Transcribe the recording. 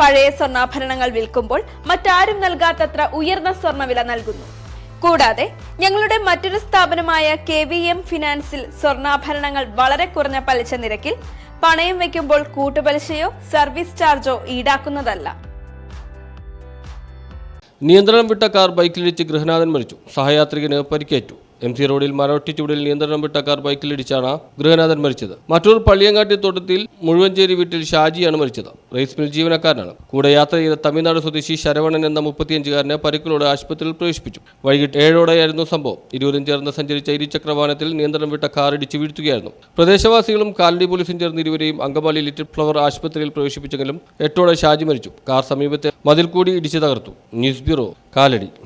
പഴയ സ്വർണാഭരണങ്ങൾ വിൽക്കുമ്പോൾ മറ്റാരും നൽകാത്തത്ര ഉയർന്ന സ്വർണവില നൽകുന്നു. കൂടാതെ ഞങ്ങളുടെ മറ്റൊരു സ്ഥാപനമായ കെ വി എം ഫിനാൻസിൽ സ്വർണാഭരണങ്ങൾ വളരെ കുറഞ്ഞ പലിശ നിരക്കിൽ പണയം വയ്ക്കുമ്പോൾ കൂട്ടുപലിശയോ സർവീസ് ചാർജോ ഈടാക്കുന്നതല്ല. നിയന്ത്രണം വിട്ട കാർ ബൈക്കിലിടിച്ച് ഗൃഹനാഥൻ മരിച്ചു. സഹയാത്രികന് പരിക്കേറ്റു. എം സി റോഡിൽ മരോട്ടിച്ചൂടിൽ നിയന്ത്രണം വിട്ട കാർ ബൈക്കിലിടിച്ചാണ് ഗൃഹനാഥൻ മരിച്ചത്. മറ്റൂർ പള്ളിയങ്ങാട്ടി തോട്ടത്തിൽ മുഴുവഞ്ചേരി വീട്ടിൽ ഷാജിയാണ് മരിച്ചത്. റൈസ് മിൽ ജീവനക്കാരനാണ്. കൂടെ യാത്ര ചെയ്ത തമിഴ്നാട് സ്വദേശി ശരവണൻ എന്ന മുപ്പത്തിയഞ്ചുകാരനെ പരിക്കിലൂടെ ആശുപത്രിയിൽ പ്രവേശിപ്പിച്ചു. വൈകിട്ട് ഏഴോടെയായിരുന്നു സംഭവം. ഇരുവരും ചേർന്ന് സഞ്ചരിച്ച ഇരുചക്ര വാഹനത്തിൽ നിയന്ത്രണം വിട്ട കാർ ഇടിച്ചു വീഴ്ത്തുകയായിരുന്നു. പ്രദേശവാസികളും കാലടി പോലീസും ചേർന്ന് ഇരുവരെയും അങ്കമാലി ലിറ്റിൽ ഫ്ലവർ ആശുപത്രിയിൽ പ്രവേശിപ്പിച്ചെങ്കിലും എട്ടോടെ ഷാജി മരിച്ചു. കാർ സമീപത്തെ മതിൽ കൂടി ഇടിച്ചു തകർത്തു. News bureau Kalady.